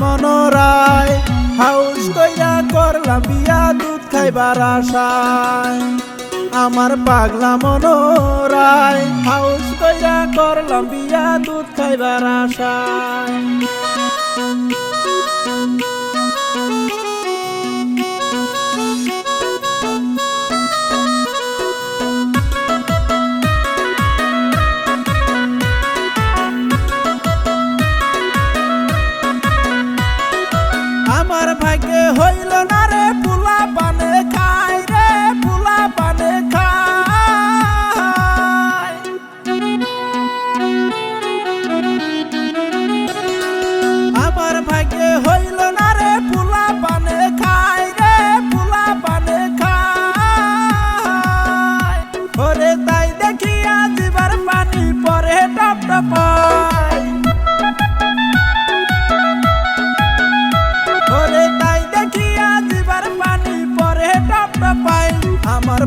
মনোরায়। House কইরা করলাম বিয়া, দুধ খাইবার আশায়। আমার পাগলা মনোরায়, হাউস কইরা করলাম বিয়া, দুধ খাইবার আশায়।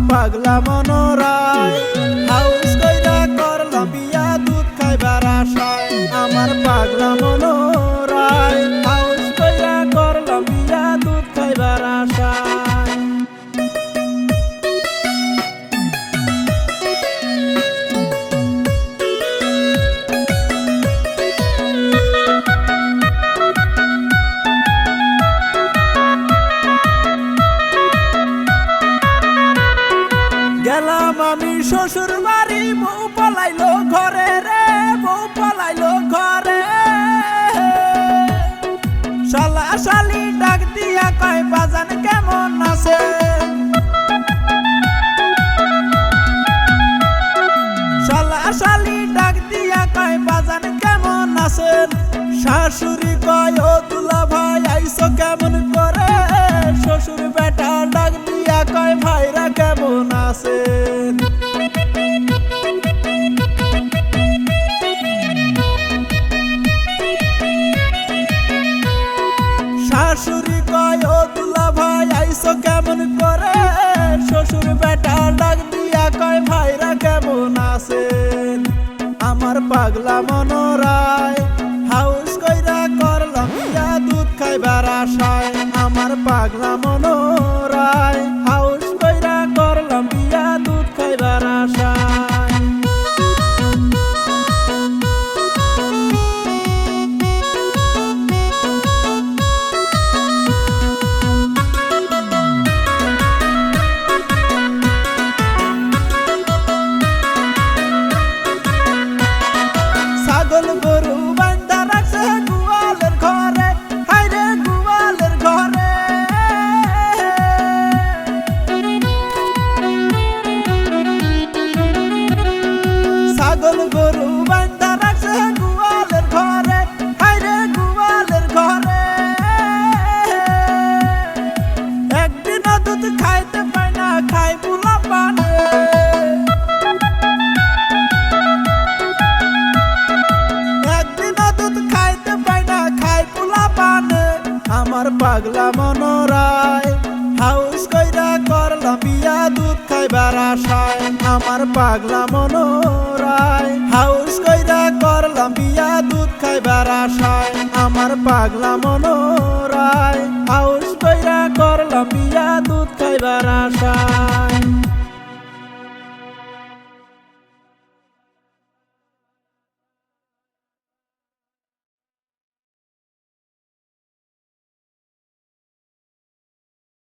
পাগলা মনোরায় শালা শালি ডাক দিয়া কয়, বাজান কেমন আছেন? শাশুড়ি কয়, ও দুলা ভাই, আইসো কেমন করে? শ্বশুর বেটা ডাক দিয়া কয়, ভাইরা কেমন আছেন? পাগলা মনোরায় হাউস কইরা করলাম দুধ খাইবার আশায়। আমার পাগলা মনোরায় গরু রাখছে গোয়ালের ঘরে। হাইরে গোয়ালের ঘরে। একদিনও দুধ খাইতে পাই না খাই বুলা পানে। একদিনও দুধ খাইতে পাই না খাই পোলা পানে। আমার পাগলা মনোরায়, হাউস কইরা করলাম, বিয়া দুধ খাইবার আশায়। আমার পাগলা হাউস কইরা করলাম বিয়া, দুধ খাইবার আশায়। আমার পাগলা মনোরায়। হাউস কইরা করলাম বিয়া, দুধ খাইবার আশায়।